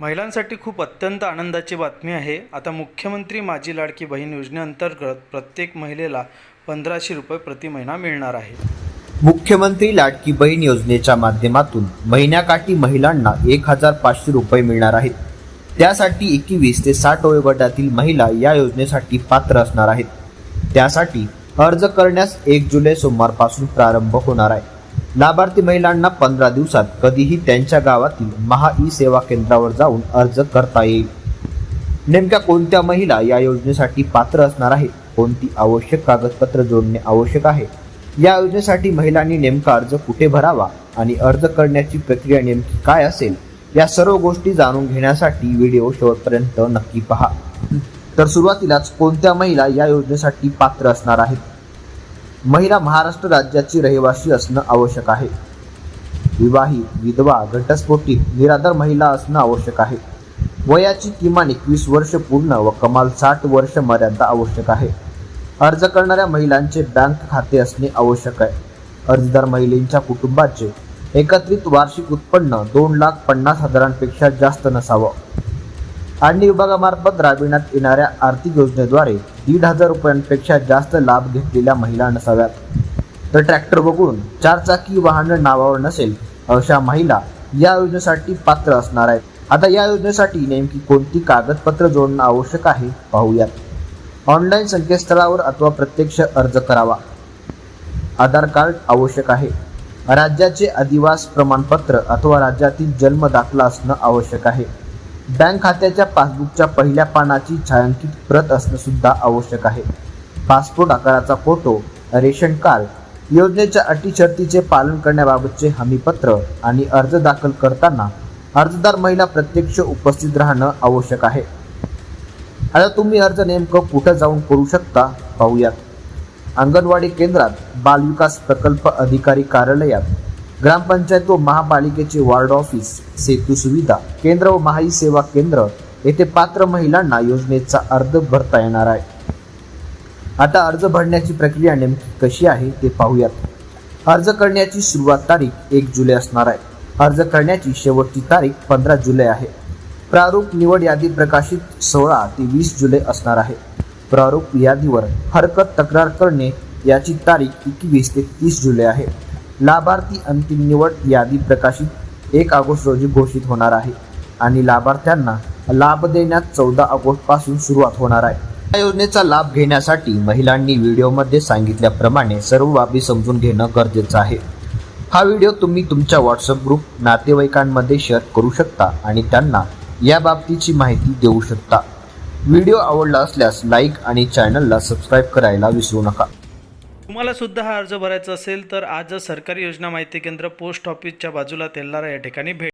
महिलांसाठी खूप अत्यंत आनंदाची बातमी आहे. आता मुख्यमंत्री माझी लाडकी बहीण योजनेअंतर्गत प्रत्येक महिलेला पंधराशे रुपये प्रति महिना मिळणार आहे. मुख्यमंत्री लाडकी बहीण योजनेच्या माध्यमातून महिन्याकाठी महिलांना एक हजार पाचशे रुपये मिळणार आहेत. त्यासाठी एकवीस ते साठ वयोगटातील महिला या योजनेसाठी पात्र असणार आहेत. त्यासाठी अर्ज करण्यास एक जुलै सोमवारपासून प्रारंभ होणार आहे. लाभार्थी महिलांना पंधरा दिवसात कधीही त्यांच्या गावातील महा ई सेवा केंद्रावर जाऊन अर्ज करता येईल. नेमक्या कोणत्या महिला या योजनेसाठी पात्र असणार आहे कोणती आवश्यक कागदपत्र जोडणे आवश्यक आहे? या योजनेसाठी महिलांनी नेमका अर्ज कुठे भरावा आणि अर्ज करण्याची प्रक्रिया नेमकी काय असेल? या सर्व गोष्टी जाणून घेण्यासाठी व्हिडिओ शेवटपर्यंत नक्की पहा. तर सुरुवातीलाच कोणत्या महिला या योजनेसाठी पात्र असणार आहेत? महिला महाराष्ट्र राज्याची रहिवासी असणं आवश्यक आहे. विवाहित विधवा घटस्फोटित निराधार महिला असणं आवश्यक आहे. वयाची किमान एकवीस वर्ष पूर्ण व कमाल साठ वर्ष मर्यादा आवश्यक आहे. अर्ज करणाऱ्या महिलांचे बँक खाते असणे आवश्यक आहे. अर्जदार महिलेच्या कुटुंबाचे एकत्रित वार्षिक उत्पन्न दोन लाख पन्नास हजारांपेक्षा जास्त नसावं. आणि विभागामार्फत राबविण्यात येणाऱ्या आर्थिक योजनेद्वारे दीड हजार रुपयांपेक्षा जास्त लाभ घेतलेल्या महिला नसाव्यात. तर ट्रॅक्टर बघून चारचाकी वाहन नावावर नसेल अशा महिला या योजनेसाठी पात्र असणार आहेत. आता या योजनेसाठी नेमकी कोणती कागदपत्र जोडणं आवश्यक आहे पाहूयात. ऑनलाईन संकेतस्थळावर अथवा प्रत्यक्ष अर्ज करावा. आधार कार्ड आवश्यक आहे. राज्याचे अधिवास प्रमाणपत्र अथवा राज्यातील जन्म दाखला असणं आवश्यक आहे. बँक खात्याच्या पासबुकच्या पहिल्या पानाची छायांकित प्रत असणं सुद्धा आवश्यक आहे. पासपोर्ट आकाराचा फोटो रेशन कार्ड योजनेच्या अटी शर्तीचे पालन करण्याबाबतचे हमीपत्र आणि अर्ज दाखल करताना अर्जदार महिला प्रत्यक्ष उपस्थित राहणं आवश्यक आहे. आता तुम्ही अर्ज नेमकं कुठं जाऊन करू शकता पाहूयात. अंगणवाडी केंद्रात बालविकास प्रकल्प अधिकारी कार्यालयात ग्रामपंचायत व महापालिकेचे वार्ड ऑफिस सेतू सुविधा केंद्र व महाई सेवा केंद्र येथे पात्र महिलांना योजनेचा अर्ज भरता येणार आहे. आता अर्ज भरण्याची प्रक्रिया नेमकी कशी आहे ते पाहूयात. अर्ज करण्याची सुरुवात तारीख एक जुलै असणार आहे. अर्ज करण्याची शेवटची तारीख पंधरा जुलै आहे. प्रारूप निवड यादी प्रकाशित सोळा ते वीस जुलै असणार आहे. प्रारूप यादीवर हरकत तक्रार करणे याची तारीख एकवीस ते तीस जुलै आहे. लाभार्थी अंतिम निवड यादी प्रकाशित एक ऑगस्ट रोजी घोषित होणार आहे आणि लाभार्थ्यांना लाभ देण्यात चौदा ऑगस्टपासून सुरुवात होणार आहे. या योजनेचा लाभ घेण्यासाठी महिलांनी व्हिडिओमध्ये सांगितल्याप्रमाणे सर्व बाबी समजून घेणं गरजेचं आहे. हा व्हिडिओ तुम्ही तुमच्या व्हॉट्सअप ग्रुप नातेवाईकांमध्ये शेअर करू शकता आणि त्यांना या बाबतीची माहिती देऊ शकता. व्हिडिओ आवडला असल्यास लाईक आणि चॅनलला सबस्क्राईब करायला विसरू नका. तुम्हाला सुद्धा हा अर्ज भरायचा असेल तर आजच सरकारी योजना माहिती केंद्र पोस्ट ऑफिसच्या बाजूला तेल्लारा या ठिकाणी भेट